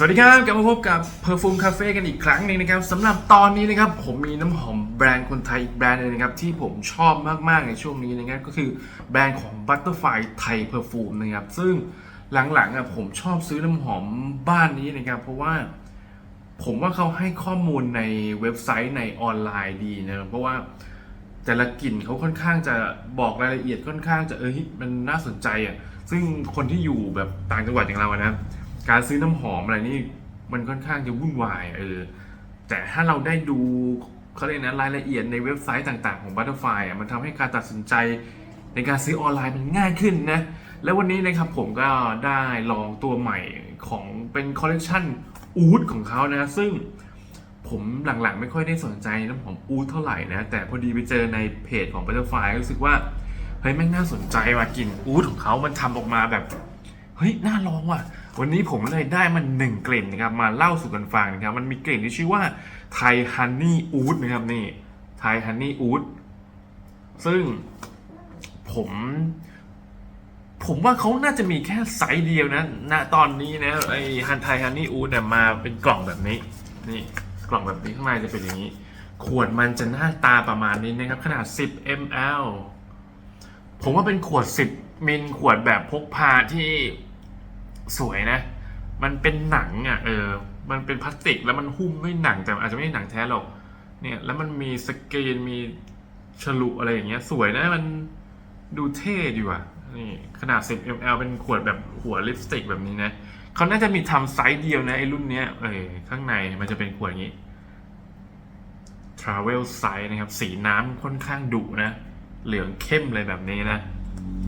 สวัสดีครับกลับมาพบกับ Perfume Cafe กันอีกครั้งหนึงนะครับสำหรับตอนนี้นะครับผมมีน้ำหอมแบรนด์คนไทยอีกแบรนด์หนึงนะครับที่ผมชอบมากๆในช่วงนี้นะครับก็คือแบรนด์ของ Butterfly Thai Perfume นะครับซึ่งหลังๆอะผมชอบซื้อน้ำหอมบ้านนี้นะครับเพราะว่าผมว่าเขาให้ข้อมูลในเว็บไซต์ในออนไลน์ดีนะเพราะว่าแต่ละกลิ่นเขาค่อนข้างจะบอกรายละเอียดค่อนข้างจะเออมันน่าสนใจอะซึ่งคนที่อยู่แบบต่างจังหวัดอย่างเราอะนะ การซื้อน้ำหอมอะไรนี่มันค่อนข้างจะวุ่นวายเออแต่ถ้าเราได้ดูเขาเรียกนะรายละเอียดในเว็บไซต์ต่างๆของ Butterfly อะมันทำให้การตัดสินใจในการซื้อออนไลน์มันง่ายขึ้นนะ แล้ววันนี้นะครับผมก็ได้ลองตัวใหม่ของเป็นคอลเลกชันอูดของเขานะ ซึ่งผมหลังๆ ไม่ค่อยได้สนใจน้ำหอมอูดเท่าไหร่นะ แต่พอดีไปเจอในเพจของ Butterfly รู้สึกว่า เฮ้ยแม่งน่าสนใจว่ะกลิ่นอูดของเขามันทำออกมาแบบ เฮ้ย น่าลองว่ะ วันนี้ผมเลยได้มันหนึ่งกลิ่นนะครับมาเล่าสู่กันฟังนะครับ มันมีกลิ่นที่ชื่อว่าไทฮันนี่อูดนะครับนี่ไทฮันนี่อูดซึ่งผมผมว่าเขาน่าจะมีแค่ไซส์เดียวนะณตอนนี้นะไอฮันไทฮันนี่อูดเนี่ยมาเป็นกล่องแบบนี้ นี่กล่องแบบนี้ข้างในจะเป็นอย่างนี้ ขวดมันจะหน้าตาประมาณนี้นะครับ ขนาด 10 ml ผมว่าเป็นขวด 10มิลขวดแบบพกพาที่ สวยนะ มันเป็นหนังอะเออ มันเป็นพลาสติกแล้วมันหุ้มด้วยหนังแต่อาจจะไม่ใช่หนังแท้หรอก เนี่ย แล้วมันมีสกรีนมีฉลุอะไรอย่างเงี้ย สวยนะมันดูเท่ดีว่ะนี่ขนาด 10 ml เป็นขวดแบบหัวลิปสติกแบบนี้นะเขาน่าจะมีทำไซส์เดียวนะไอ้รุ่นเนี้ยเออข้างในมันจะเป็นขวดอย่างนี้ Travel Size นะครับ สีน้ำค่อนข้างดุนะ เหลืองเข้มเลยแบบนี้นะ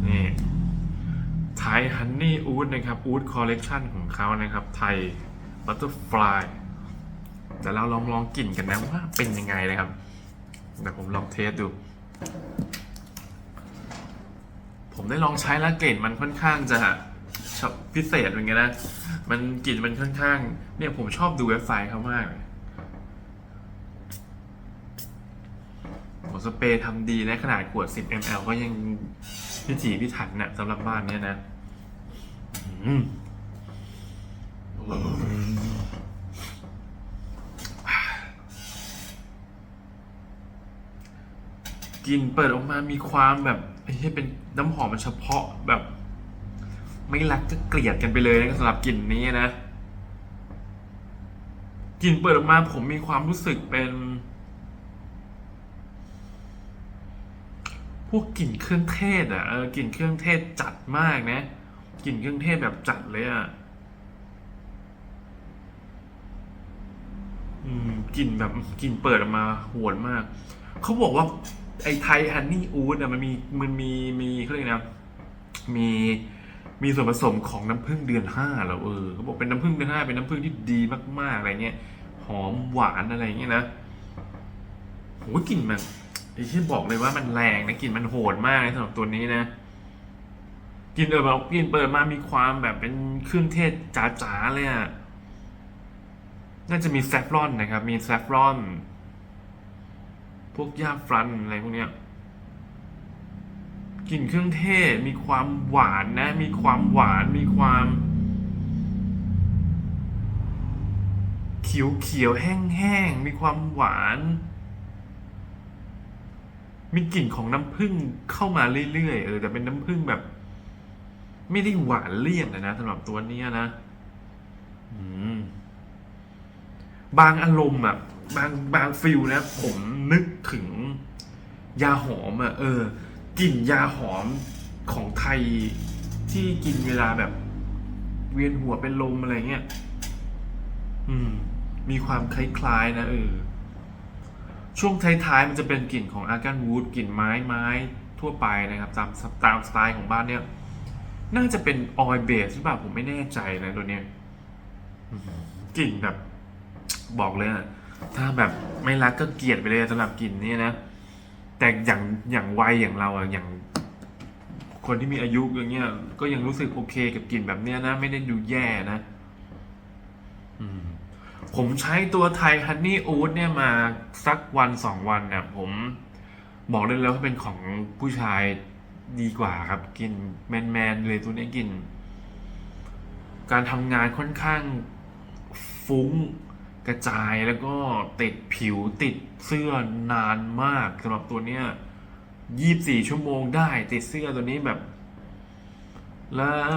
นี่ ไทยฮันนี่อูดนะครับอูดคอลเลกชันของเขานะครับ ไทยบัตเตอร์ฟลายแต่เราลองลองกลิ่นกันนะว่าเป็นยังไงนะครับเดี๋ยวผมลองเทสดู ผมได้ลองใช้แล้วกลิ่นมันค่อนข้างจะชอบพิเศษเหมือนกันนะ มันกลิ่นมันค่อนข้าง เนี่ยผมชอบดูเว็บไซต์เขามากเลยสเปรย์ทำดีนะขนาดขวด 10 ml ก็ยังพิถีพิถันนะสำหรับบ้านเนี้ยนะ กลิ่นเปิดออกมามีความแบบไอ้ที่เป็นน้ำหอมมันเฉพาะแบบ ไม่รักก็เกลียดกันไปเลยนะสำหรับกลิ่นนี้นะกลิ่นเปิดออกมาผมมีความรู้สึกเป็น พวกกลิ่นเครื่องเทศอะเออกลิ่นเครื่องเทศจัดมากนะ กลิ่นเครื่องเทศแบบจัดเลยอะอืมกลิ่นแบบกลิ่นเปิดออกมาโหวนมาก เขาบอกว่า ไอ้ไทยฮันนี่อูดอะมันมีมันมีมีเขาเรียกนะมีมีส่วนผสมของน้ำผึ้งเดือนห้าเหรอเออเขาบอกเป็นน้ำผึ้งเดือนห้าเป็นน้ำผึ้งที่ดีมากๆอะไรเงี้ยหอมหวานอะไรเงี้ยนะโหกลิ่นมันไอ้ที่บอกเลยว่ามันแรงนะกลิ่นมันโหดมากนสำหรับตัวนี้นะ กินเออแบบกินเปิดมามีความแบบเป็นเครื่องเทศจ๋าๆเลยอะน่าจะมีแซฟรอนนะครับ มีแซฟรอน พวกย่าฟรันอะไรพวกเนี้ยกลิ่นเครื่องเทศมีความหวานนะ มีความหวานมีความเขียวเขียวๆแห้งมีความหวาน มีกลิ่นของน้ำผึ้งเข้ามาเรื่อยๆเออแต่เป็นน้ำผึ้งแบบ ไม่ได้หวานเลี่ยนะนะสำหรับตัวเนี้นะบางอารมณ์อะ บางบางฟิลนะ ผมนึกถึง ยาหอมอะ เออกลิ่นยาหอมของไทยที่กินเวลาแบบ เวียนหัวเป็นลมอะไรเงี้ย อืม มีความคล้ายๆนะเออ ช่วงท้ายๆมันจะเป็นกลิ่นของอาร์กันวูดกลิ่นไม้ไม้ทั่วไปนะครับ ตามตามสไตล์ของบ้านเนี่ย น่าจะเป็นออยเบสหรือเปล่าผมไม่แน่ใจนะตัวเนี้ยอืมกลิ่นแบบ บอกเลยอะถ้าแบบไม่รักก็เกลียดไปเลยสำหรับกลิ่นนี้นะ แต่อย่างอย่างวัยอย่างเราอะอย่าง คนที่มีอายุอย่างเงี้ย ก็ยังรู้สึกโอเคกับกลิ่นแบบเนี้ยนะ ไม่ได้ดูแย่นะอืมผมใช้ตัวไทยฮันนี่อูดเนี่ยมาสักวันสองวันเนี่ยผมบอกได้เลยว่าเป็นของผู้ชาย ดีกว่าครับกลินแมนๆเลยตัวนี้กลินการทำงานค่อนข้างฟุ้งกระจายแล้วก็ติดผิวติดเสื้อนานมากสำหรับตัวเนี้ยยี่บสี่ชั่วโมงได้ ติดเสื้อตัวนี้แบบ แล้ว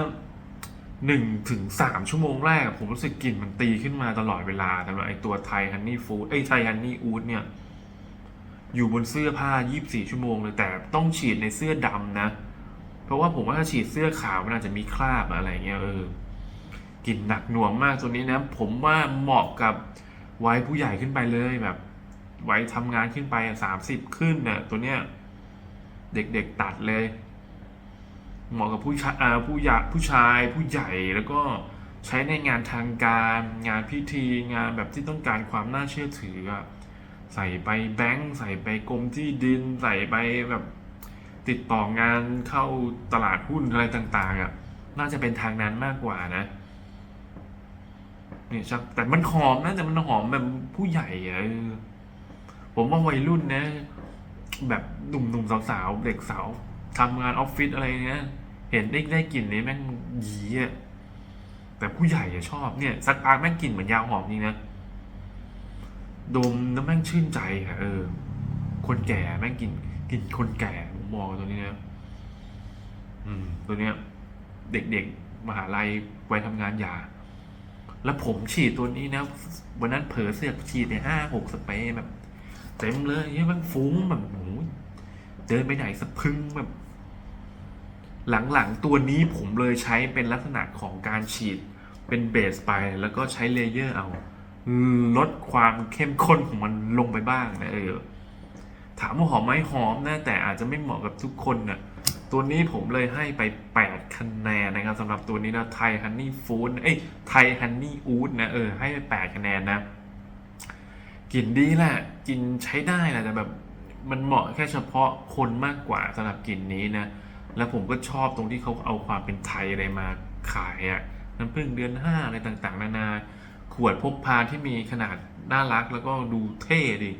หนึ่งถึงสามชั่วโมงแรก ผมรู้สึกกลิ่นมันตีขึ้นมาตลอดเวลาสำหรับไอตัวไทยฮันนี่ฟูดไอไทยฮันนี่อูดเนี่ย อยู่บนเสื้อผ้า 24 ชั่วโมงเลยแต่ต้องฉีดในเสื้อดำนะ เพราะว่าผมว่าถ้าฉีดเสื้อขาวมันอาจจะมีคราบอะไรเงี้ยเออกลิ่นหนักหน่วงมากตัวนี้นะ ผมว่าเหมาะกับวัยผู้ใหญ่ขึ้นไปเลยแบบวัยทำงานขึ้นไปสามสิบขึ้นเนี่ยตัวเนี้ยเด็กๆตัดเลย เหมาะกับผู้ชายผู้ใหญ่ผู้ชายผู้ใหญ่แล้วก็ใช้ในงานทางการ งานพิธีงานแบบที่ต้องการความน่าเชื่อถืออะ ใส่ไปแบงก์ใส่ไปกรมที่ดิน ใส่ไปแบบติดต่องานเข้าตลาดหุ้นอะไรต่างๆอะน่าจะเป็นทางนั้นมากกว่านะเนี่ยชักแต่มันหอมนะแต่มันหอมแบบผู้ใหญ่อะผมว่าวัยรุ่นนะ แบบหนุ่มๆสาวๆเด็กสาวทำงานออฟฟิศอะไรเนี้ยเห็นได้ได้กลิ่นนี้แม่งหยีอะแต่ผู้ใหญ่อะชอบเนี่ย สักพักแม่งกลิ่นเหมือนยาหอมจริงนะ ดมแล้วแม่งชื่นใจอะเออ คนแก่แม่งกลิ่นกลิ่นคนแก่ผมมองตัวนี้นะอืม ตัวเนี้ย เด็กๆมหาลัยวัยทำงานอย่า แล้วผมฉีดตัวนี้นะวันนั้นเผลอเสือกฉีดในห้าหกสเปรย์แบบเต็มเลยเนี่ยมันฟุ้งแบบโอ้โหเดินไปไหนสะพึงแบบ หลังๆตัวนี้ผมเลยใช้เป็นลักษณะของการฉีดเป็นเบสไป แล้วก็ใช้เลเยอร์เอา ลดความเข้มข้นของมันลงไปบ้างนะเออถามว่าหอมไหมหอมนะแต่อาจจะไม่เหมาะกับทุกคนนะตัวนี้ผมเลยให้ไป 8 คะแนนนะครับสำหรับตัวนี้นะไทยฮันนี่ฟูดเอ้ยไทยฮันนี่อูดนะเออให้ไป 8 คะแนนนะกลิ่นดีแหละกลิ่นใช้ได้แหละแต่แบบมันเหมาะแค่เฉพาะคนมากกว่าสำหรับกลิ่นนี้นะ แล้วผมก็ชอบตรงที่เขาเอาความเป็นไทยอะไรมาขายอะน้ำผึ้งเดือนห้าอะไรต่างๆ นานา ขวดพกพาที่มีขนาดน่ารักแล้วก็ดูเท่ดี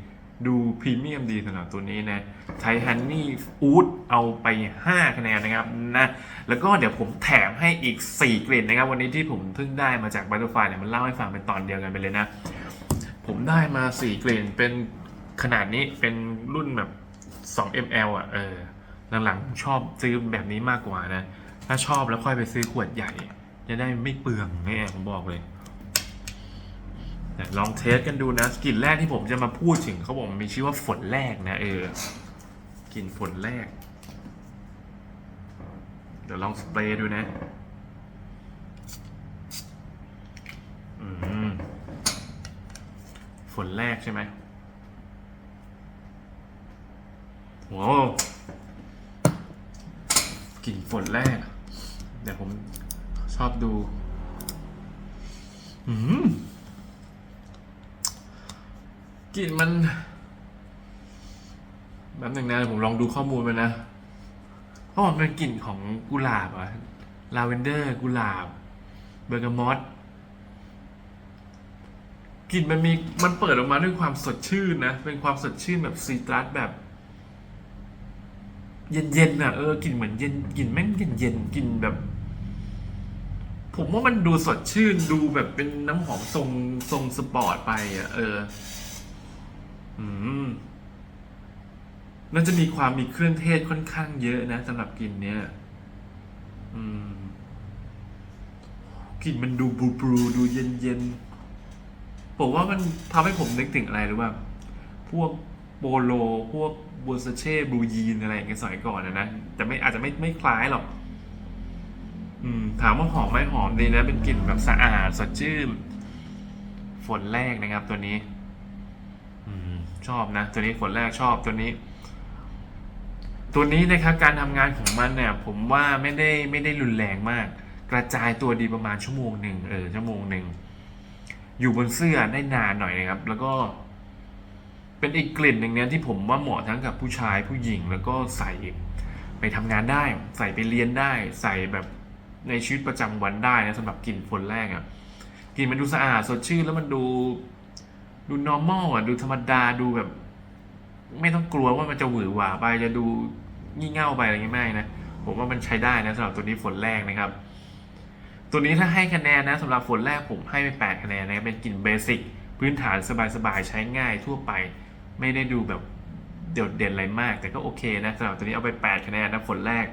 ดูพรีเมียมดีสำหรับตัวนี้นะไทฮันนี่อูดเอาไป 5 คะแนนนะครับนะแล้วก็เดี๋ยวผมแถมให้อีก 4 กลิ่นนะครับ วันนี้ที่ผมเพิ่งได้มาจากบัตเตอร์ไฟเนี่ยมันเล่าให้ฟังเป็นตอนเดียวกันไปเลยนะ ผมได้มา 4 กลิ่นเป็นขนาดนี้เป็นรุ่นแบบ 2 ml อะเออหลังๆชอบซื้อแบบนี้มากกว่านะ ถ้าชอบแล้วค่อยไปซื้อขวดใหญ่ จะได้ไม่เปลืองเนี่ยผมบอกเลย ลองเทสกันดูนะกลิ่นแรกที่ผมจะมาพูดถึงเขาบอกมันมีชื่อว่าฝนแรกนะเออกลิ่นฝนแรก เดี๋ยวลองสเปรย์ดูนะอืมฝนแรกใช่ไหมโว้กลิ่นฝนแรก เดี๋ยวผมชอบดู อืม กลิ่นมันแบบหนึ่งนะผมลองดูข้อมูลมานะเพราะมันเป็นกลิ่นของกุหลาบอะลาเวนเดอร์กุหลาบ เบอร์กามอตกลิ่นมันมีมันเปิดออกมาด้วยความสดชื่นนะ เป็นความสดชื่นแบบซีตรัสแบบ เย็นๆอะเออกลิ่นเหมือนเย็นกลิ่นแม่งเย็นๆกลิ่นแบบ ผมว่ามันดูสดชื่นดูแบบเป็นน้ำหอมทรงทรงสปอร์ตไปอะเออ น่าจะมีความมีเครื่องเทศค่อนข้างเยอะนะสำหรับกลิ่นเนี้ยกลิ่นมันดูบลูบลูดูเย็นเย็นผมว่ามันทำให้ผมนึกถึงอะไรรู้ป่ะพวกโปโล พวกบูซเช่บลูยีนอะไรอย่างเงี้ยสมัยก่อนนะนะแต่ไม่อาจจะไม่ไม่คล้ายหรอกอืมถามว่าหอมไหมหอมดีนะ เป็นกลิ่นแบบสะอาดสดชื่น ฝนแรกนะครับตัวนี้ ชอบนะ ตัวนี้ฝนแรกชอบตัวนี้ ตัวนี้นะครับการทำงานของมันเนี่ย ผมว่าไม่ได้ไม่ได้รุนแรงมาก กระจายตัวดีประมาณชั่วโมงหนึ่งเออชั่วโมงหนึ่งอยู่บนเสื้อได้นานหน่อยนะครับ แล้วก็ เป็นอีกกลิ่นหนึ่งเนี้ยที่ผมว่าเหมาะทั้งกับผู้ชายผู้หญิงแล้วก็ใส่ไปทำงานได้ ใส่ไปเรียนได้ ใส่แบบในชีวิตประจำวันได้นะสำหรับกลิ่นฝนแรกอะ่ะกลิ่นมันดูสะอาดสดชื่นแล้วมันดู ดู normal อะ ดูธรรมดาดูแบบ ไม่ต้องกลัวว่ามันจะหวือหวาไปจะดูงี่เง่าไปอะไรเงี้ยไม่นะผมว่ามันใช้ได้นะสำหรับตัวนี้ฝนแรกนะครับ ตัวนี้ถ้าให้คะแนนนะสำหรับฝนแรกผมให้ไป8คะแนนนะเป็นกลิ่นเบสิกพื้นฐานสบายๆใช้ง่ายทั่วไป ไม่ได้ดูแบบโดดเด่นอะไรมาก แต่ก็โอเคนะสำหรับตัวนี้เอาไป 8 คะแนนนะฝนแรก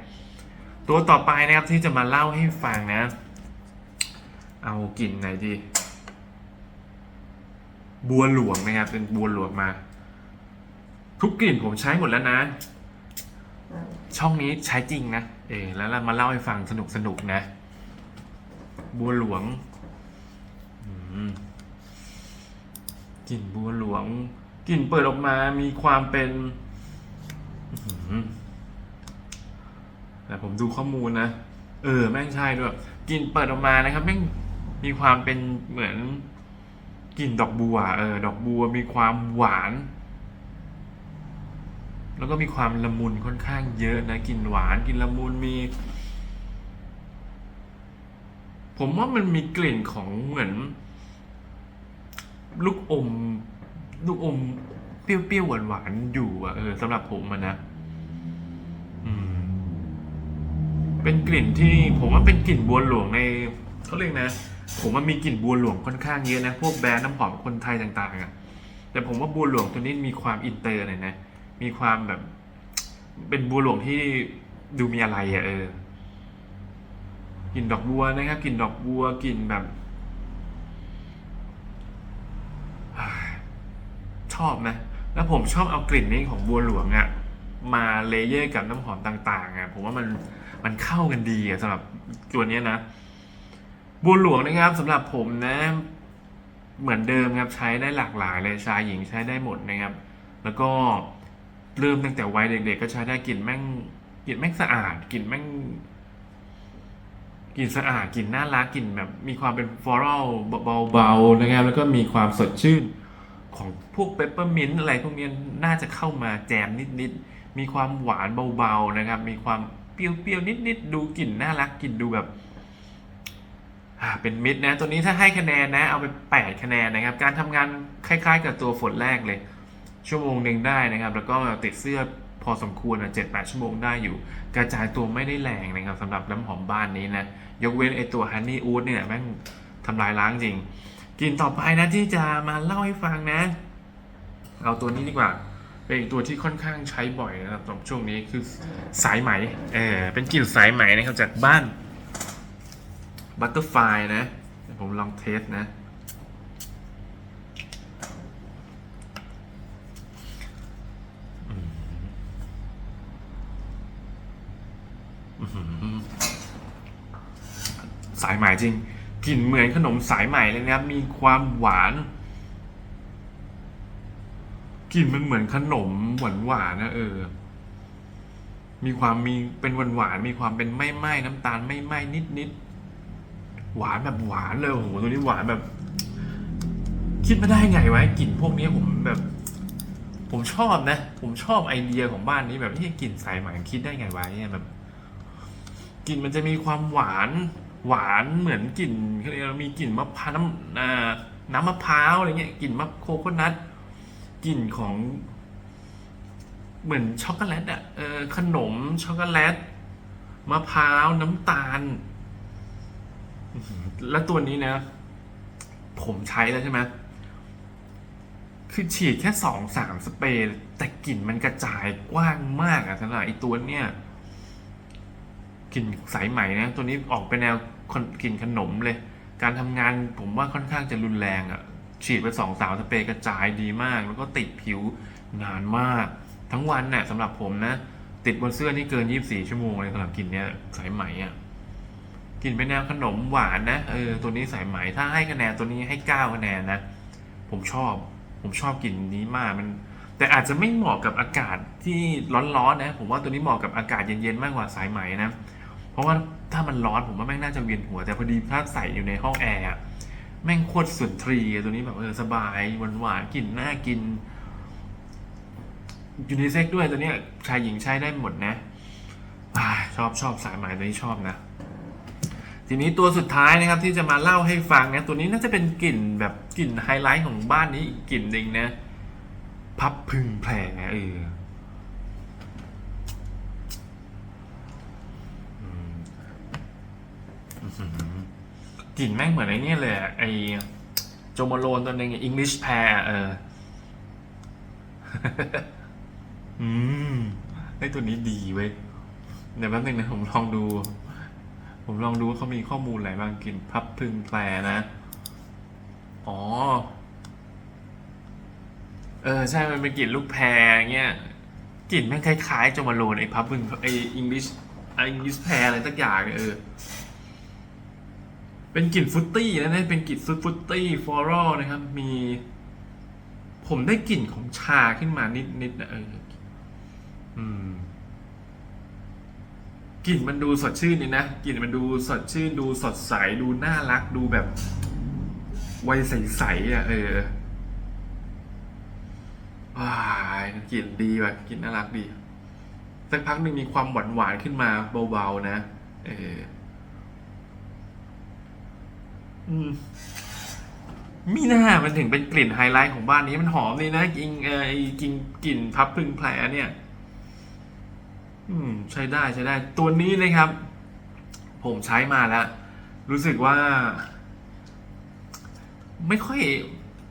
ตัวต่อไปนะครับที่จะมาเล่าให้ฟังนะ เอากลิ่นไหนดี บัวหลวงนะครับ เป็นบัวหลวงมา ทุกกลิ่นผมใช้หมดแล้วนะ ช่องนี้ใช้จริงนะเออแล้วเรามาเล่าให้ฟังสนุกสนุกนะ บัวหลวงกลิ่นบัวหลวงกลิ่นเปิดออกมามีความเป็นแต่ผมดูข้อมูลนะ เออ แม่งใช่ด้วยกลิ่นเปิดออกมานะครับแม่งมีความเป็นเหมือน กลิ่นดอกบัวเออดอกบัวมีความหวาน แล้วก็มีความละมุนค่อนข้างเยอะนะกลิ่นหวานกลิ่นละมุนมี ผมว่ามันมีกลิ่นของเหมือน ลูกอม ลูกอมเปรี้ยวๆหวานๆอยู่อะเออสำหรับผมอะนะเป็นกลิ่นที่ผมว่าเป็นกลิ่นบัวหลวงในเขาเรียกนะ ผมว่ามีกลิ่นบัวหลวงค่อนข้างเยอะนะ พวกแบรนด์น้ำหอมคนไทยต่างๆอะแต่ผมว่าบัวหลวงตัวนี้มีความอินเตอร์หน่อยนะ มีความแบบ เป็นบัวหลวงที่ดูมีอะไรอะเออกลิ่นดอกบัวนะครับกลิ่นดอกบัวกลิ่นแบบชอบนะ แล้วผมชอบเอากลิ่นนี้ของบัวหลวงอะมาเลเยอร์กับน้ำหอมต่างๆอะผมว่ามันมันเข้ากันดีอะสำหรับตัวนี้นะ บัวหลวงนะครับสำหรับผมนะ เหมือนเดิมครับใช้ได้หลากหลายเลยชายหญิงใช้ได้หมดนะครับ แล้วก็เริ่มตั้งแต่วัยเด็กๆก็ใช้ได้กลิ่นแม่งกลิ่นแม่งสะอาดกลิ่นแม่งกลิ่นสะอาดกลิ่นน่ารักกลิ่นแบบมีความเป็นฟลอรัลเบาๆนะครับ แล้วก็มีความสดชื่นของพวกเปปเปอร์มินต์อะไรพวกนี้น่าจะเข้ามาแจมนิดๆมีความหวานเบาๆนะครับ มีความเปรี้ยวๆนิดๆดูกลิ่นน่ารักกลิ่นดูแบบ เป็นมิดนะ ตัวนี้ถ้าให้คะแนนนะ เอาไป 8 คะแนนนะครับ การทำงานคล้ายๆ กับตัวฝนแรกเลย ชั่วโมงหนึ่งได้นะครับ แล้วก็ติดเสื้อพอสมควรนะเจ็ดแปดชั่วโมงได้อยู่ กระจายตัวไม่ได้แรงนะครับสำหรับน้ำหอมบ้านนี้นะ ยกเว้นไอตัวฮันนี่อูดเนี่ยแม่งทำลายล้างจริงกลิ่นต่อไปนะที่จะมาเล่าให้ฟังนะ เอาตัวนี้ดีกว่า เป็นอีกตัวที่ค่อนข้างใช้บ่อยนะครับสำหรับช่วงนี้คือสายไหมเออเป็นกลิ่นสายไหมนะครับจากบ้าน บัตเตอร์ไฟนะ ผมลองเทสนะ สายไหม่จริง กลิ่นเหมือนขนมสายไหม่เลยนะครับ มีความหวานกลิ่นมันเหมือนขนมหวานหวานๆนะเออ มีความมีเป็นหวานหวานๆมีความเป็นไม่ไหม้น้ำตาลไม่ไหม้นิดนิดๆ หวานแบบหวานเลยโอ้โหตัวนี้หวานแบบ คิดไมาได้ไงวะกลิ่นพวกนี้ผมแบบ ผมชอบนะ ผมชอบไอเดียของบ้านนี้แบบที่กลิ่นสายไหมคิดได้ไงวะเนี่ยแบบกลิ่นมันจะมีความหวาน หวานเหมือนกลิ่นเรียกว่ามีกลิ่นมะพร้าวน้ำน้ำมะพร้าวอะไรเงี้ยกลิ่นมะโคโคนัทกลิ่นของ เหมือนช็อกโกแลตอะเออขนมช็อกโกแลตมะพร้าวน้ำตาล แล้วตัวนี้นะ ผมใช้แล้วใช่ไหมคือฉีดแค่สองสามสเปรย์แต่กลิ่นมันกระจายกว้างมากอะสำหรับไอตัวเนี้ยกลิ่นสายไหมนะ ตัวนี้ออกเป็นแนวกลิ่นขนมเลย การทำงานผมว่าค่อนข้างจะรุนแรงอะ่ะฉีดไปสองสาวสเปรย์กระจายดีมาก แล้วก็ติดผิวนานมาก ทั้งวันเนี่ยสำหรับผมนะ ติดบนเสื้อนี่เกิน 24 ชั่วโมงเลยสำหรับกลิ่นเนี้ยสายไหมอะ่ะ กลิ่นเป็นแนวขนมหวานนะเออตัวนี้สายไหมถ้าให้คะแนนตัวนี้ให้ 9 คะแนนนะ ผมชอบ ผมชอบกลิ่นนี้มากมัน แต่อาจจะไม่เหมาะกับอากาศที่ร้อนๆนะ ผมว่าตัวนี้เหมาะกับอากาศเย็นๆมากกว่าสายไหมนะ เพราะว่าถ้ามันร้อนผมว่าแม่งน่าจะเวียนหัว แต่พอดีถ้าใส่อยู่ในห้องแอร์แม่งโคตรสุนทรีตัวนี้แบบเออสบายหวานหวานๆกลิ่นน่ากินยูนิเซ็กด้วยตัวเนี้ยชายหญิงใช้ได้หมดนะอชอบชอบสายไหมตัวนี้ชอบนะ ทีนี้ตัวสุดท้ายนะครับที่จะมาเล่าให้ฟังนะตัวนี้น่าจะเป็นกลิ่นแบบกลิ่นไฮไลท์ของบ้านนี้อีกกลิ่นหนึ่งนะ พับพึงแผลเออกลิ่นแม่งเหมือนไอ้เนี่ยเลยไอโจโมโลนตัวหนึงอังกฤษแพรเอออืมไอตัวนี้ดีเว้ยเดี๋ยวแป๊บนึงนะผมลองดู ผมลองดูว่าเขามีข้อมูลอะไรบ้างกลิ่นพับพึงแพรนะ อ๋อ เออ ใช่ มันเป็นกลิ่นลูกแพรเงี้ยกลิ่นแม่งคล้ายๆโจมาโลนไอ้พับพึงไอ้อังกฤษไอ้อังกฤษแพรอะไรสักอย่างเนี่ยเออ เป็นกลิ่นฟุตตี้นะเนี่ยเป็นกลิ่นซุปฟุตตี้ฟลอรัลนะครับ มี ผมได้กลิ่นของชาขึ้นมานิดๆนะเออ อืม กลิ่นมันดูสดชื่นนี่นะกลิ่นมันดูสดชื่น ดูสดใส ดูน่ารัก ดูแบบวัยใสๆอะเออว้ายกลิ่นดีว่ะกลิ่นน่ารักดีสักพักหนึ่งมีความหวานหวานๆขึ้นมาเบาๆนะ เอออืมมีหน้ามันถึงเป็นกลิ่นไฮไลท์ของบ้านนี้มันหอมเลยนะกิงเออไอ้กินกลิ่นพับพึงแผลเนี่ย อืมใช้ได้ใช้ได้ ตัวนี้นะครับ ผมใช้มาแล้ว รู้สึกว่า ไม่ค่อย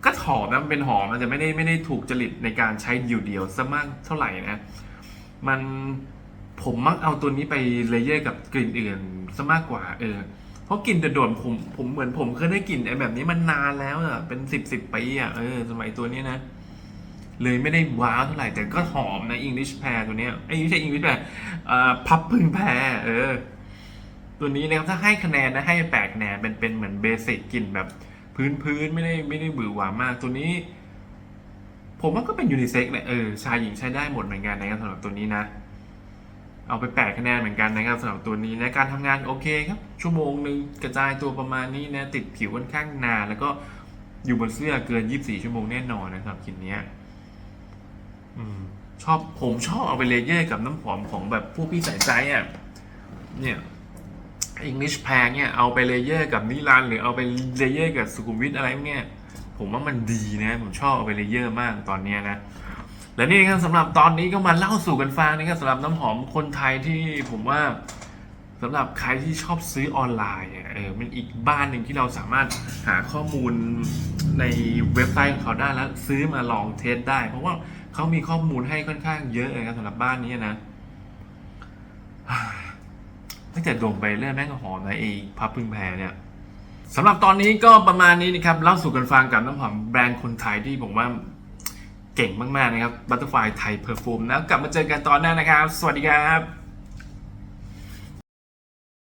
ก็หอมนะมันเป็นหอมมันจะไม่ได้ไม่ได้ถูกจริตในการใช้เดี่ยวๆซะมากเท่าไหร่นะ มันผมมักเอาตัวนี้ไปเลเยอร์กับกลิ่นอื่นซะมากกว่า เออ เพราะกลิ่นโดดๆผมผมเหมือนผมเคยได้กลิ่นไอ้แบบนี้มันนานแล้วอะเป็นสิบสิบปีอะเออ สมัยตัวนี้นะ เลยไม่ได้ว้าวเท่าไหร่ แต่ก็หอมนะ English Pear ตัวเนี้ยไอ้ยไม่ใช่ English Pear อ่าพับพึ่งแพรเออ ตัวนี้นะครับถ้าให้คะแนนนะให้แปดคะแนนเป็นเป็นเหมือนเบสิกกลิ่นแบบ พื้นพื้นๆไม่ได้ไม่ได้บือหวามากตัวนี้ ผมว่าก็เป็นยูนิเซ็กแหละเออชายหญิงใช้ได้หมดเหมือนกันนะครับสำหรับตัวนี้นะเอาไปแปดคะแนนเหมือนกันนะครับสำหรับตัวนี้นะการทำงานโอเคครับ ชั่วโมงหนึ่งกระจายตัวประมาณนี้นะติดผิวค่อนข้างนานแล้วก็อยู่บนเสื้อเกิน 24 ชั่วโมงแน่นอนนะครับกลิ่นเนี้ย ชอบผมชอบเอาไปเลเยอร์กับน้ำหอมของแบบพวกพี่สายไซส์อะเนี่ย English p a เนี่ยเอาไปเลเยอร์กับนิรันหรือเอาไปเลเยอร์กับสุขุมวิทอะไรเนี่ยผมว่ามันดีนะผมชอบเอาไปเลเยอร์มากตอนเนี้ยนะและนี่ครับสำหรับตอนนี้ก็มาเล่าสู่กันฟังนะครับสำหรับน้ำหอมคนไทยที่ผมว่าสำหรับใครที่ชอบซื้อออนไลน์อะเออมันอีกบ้านหนึ่งที่เราสามารถหาข้อมูลในเว็บไซต์ของเขาได้แล้วซื้อมาลองเทสได้ เพราะว่า เขามีข้อมูลให้ค่อนข้างเยอะเลยครับสำหรับบ้านนี้นะตั้งแต่ดมไปเรื่องแม่งก็หอมนะเอพับพึ่งแพรเนี่ยสำหรับตอนนี้ก็ประมาณนี้นะครับเล่าสู่กันฟังกับน้ำหอมแบรนด์คนไทยที่ผมว่าเก่งมาก ๆ นะครับ Butterfly Thai Perfume แล้วกลับมาเจอกันตอนหน้านะครับ สวัสดีครับ